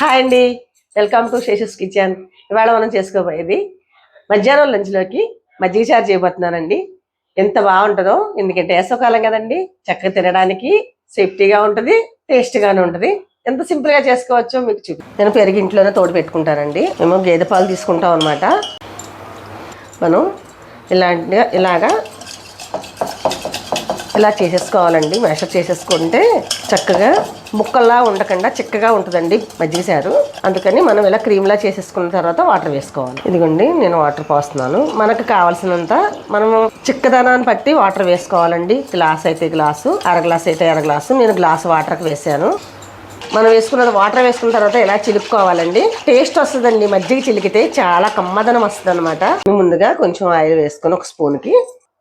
Hi అండి. Welcome to Seshas kitchen ఇవాళ మనం చేసుకోబోయేది మధ్యాహ్నం లంచ్లోకి మజ్జిగ చారు చేయబోతున్నానండి. ఎంత బాగుంటుందో ఎందుకంటే వేసవకాలం కదండి చక్కగా తినడానికి సేఫ్టీగా ఉంటుంది టేస్ట్గానే ఉంటుంది. ఎంత సింపుల్గా చేసుకోవచ్చో మీకు చూపి నేను పెరిగింట్లోనే ఇంట్లోనే తోడు పెట్టుకుంటానండి. మేము గేదె పాలు తీసుకుంటాం అనమాట మనం ఇలాంటిగా ఇలాగా ఇలా చేసేసుకోవాలండి. మేషప్ చేసేసుకుంటే చక్కగా ముక్కల్లా ఉండకుండా చిక్కగా ఉంటుందండి మజ్జిగ సారు అందుకని మనం ఇలా క్రీమ్లా చేసేసుకున్న తర్వాత వాటర్ వేసుకోవాలి. ఇదిగోండి నేను వాటర్ పోస్తున్నాను. మనకు కావాల్సినంత మనము చిక్కదనాన్ని బట్టి వాటర్ వేసుకోవాలండి. గ్లాస్ అయితే గ్లాసు అర గ్లాస్ అయితే అర గ్లాసు. నేను గ్లాస్ వాటర్కి వేసాను. మనం వేసుకున్న వాటర్ వేసుకున్న తర్వాత ఇలా చిలుపుకోవాలండి? టేస్ట్ వస్తుందండి. మజ్జిగ చిలికితే చాలా కమ్మదనం వస్తుంది అనమాట ముందుగా కొంచెం ఆయిల్ వేసుకొని ఒక స్పూన్కి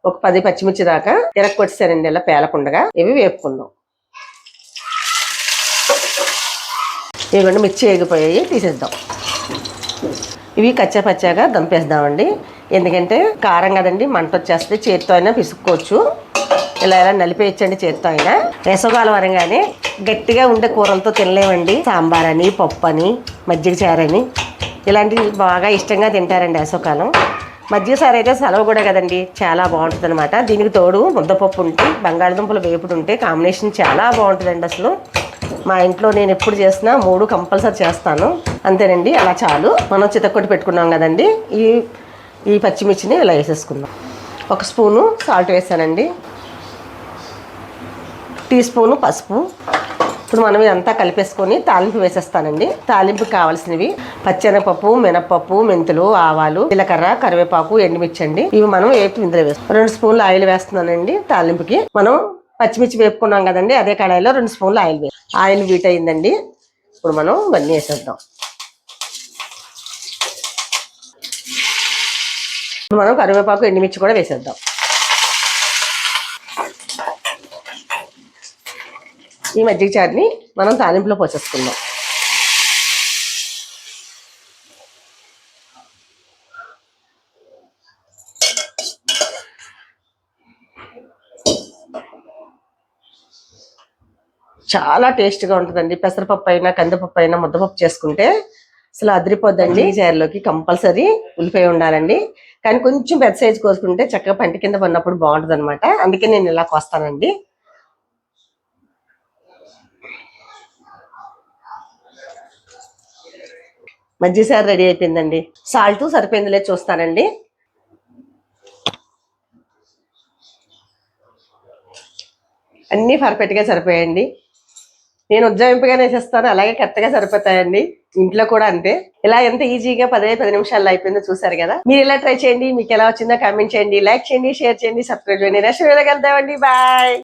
ఒక పది పచ్చిమిర్చి దాకా ఎరక్కొచ్చేసానండి ఇలా పేలకుండగా ఇవి వేపుకుందాం. ఇవ్వండి మిర్చి వేగిపోయాయి తీసేద్దాం. ఇవి కచ్చా పచ్చాగా దంపేద్దామండి. ఎందుకంటే కారం కదండి మంట వచ్చేస్తే చేతితో అయినా పిసుక్కోవచ్చు. ఇలా ఇలా నలిపేయచ్చండి చేతితో అయినా. వేసవకాలం అనగానే గట్టిగా ఉండే కూరలతో తినలేమండి. సాంబార్ అని పప్పు అని మజ్జిగ చారని. ఇలాంటివి బాగా ఇష్టంగా తింటారండి వేసవకాలం. మజ్జిగ సారు అయితే సెలవు కూడా కదండి చాలా బాగుంటుంది అనమాట దీనికి తోడు ముద్దపప్పు ఉంటే బంగాళదుంపలు వేపుడు ఉంటే కాంబినేషన్ చాలా బాగుంటుందండి అసలు. మా ఇంట్లో నేను ఎప్పుడు చేసినా మూడు కంపల్సరీ చేస్తాను. అంతేనండి అలా చాలు. మనం చితక్కొట్టి పెట్టుకున్నాం కదండి. ఈ ఈ పచ్చిమిర్చిని ఇలా వేసేసుకుందాం. ఒక స్పూను సాల్ట్ వేసానండి. టీ స్పూను పసుపు. ఇప్పుడు మనం ఇదంతా కలిపేసుకొని తాలింపు వేసేస్తానండి. తాలింపుకి కావాల్సినవి పచ్చెనపప్పు మినపప్పు మెంతులు ఆవాలు జీలకర్ర కరివేపాకు ఎండుమిర్చి అండి. ఇవి మనం వేపి ఇందులో వేస్తాం. రెండు స్పూన్లు ఆయిల్ వేస్తున్నానండి తాలింపుకి. మనం పచ్చిమిర్చి వేపుకున్నాం కదండి అదే కడాయిలో రెండు స్పూన్లు ఆయిల్ వే ఆయిల్ వీట్ అయిందండి. ఇప్పుడు మనం ఇవన్నీ వేసేద్దాం. ఇప్పుడు మనం కరివేపాకు ఎండుమిర్చి కూడా వేసేద్దాం. ఈ మజ్జిగ చారుని మనం తాలింపులో పోసేసుకుందాం. చాలా టేస్ట్గా ఉంటుందండి. పెసరపప్పు అయినా కందిపప్పు అయినా ముద్దపప్పు చేసుకుంటే అసలు అదిరిపోద్దండి. చారులోకి కంపల్సరీ ఉల్లిపాయ ఉండాలండి. కానీ కొంచెం పెద్ద సైజు కోసుకుంటే చక్కగా పంట కింద పడినప్పుడు బాగుంటుంది అనమాట అందుకే నేను ఇలా కోస్తానండి. మజ్జిగ సార్ రెడీ అయిపోయిందండి. సాల్ట్ సరిపోయింది లేదు చూస్తానండి. అన్నీ పర్ఫెక్ట్గా సరిపోయాయండి. నేను ఉజ్జాయింపుగానే వేసేస్తాను అలాగే కరెక్ట్గా సరిపోతాయండి. ఇంట్లో కూడా అంతే. ఇలా ఎంత ఈజీగా పదే పది నిమిషాల్లో అయిపోయిందో చూసారు కదా? మీరు ఇలా ట్రై చేయండి. మీకు ఎలా వచ్చిందో కామెంట్ చేయండి. లైక్ చేయండి షేర్ చేయండి సబ్స్క్రైబ్ చేయండి. నెక్స్ట్ వెళ్ళగలుగుతామండి బాయ్.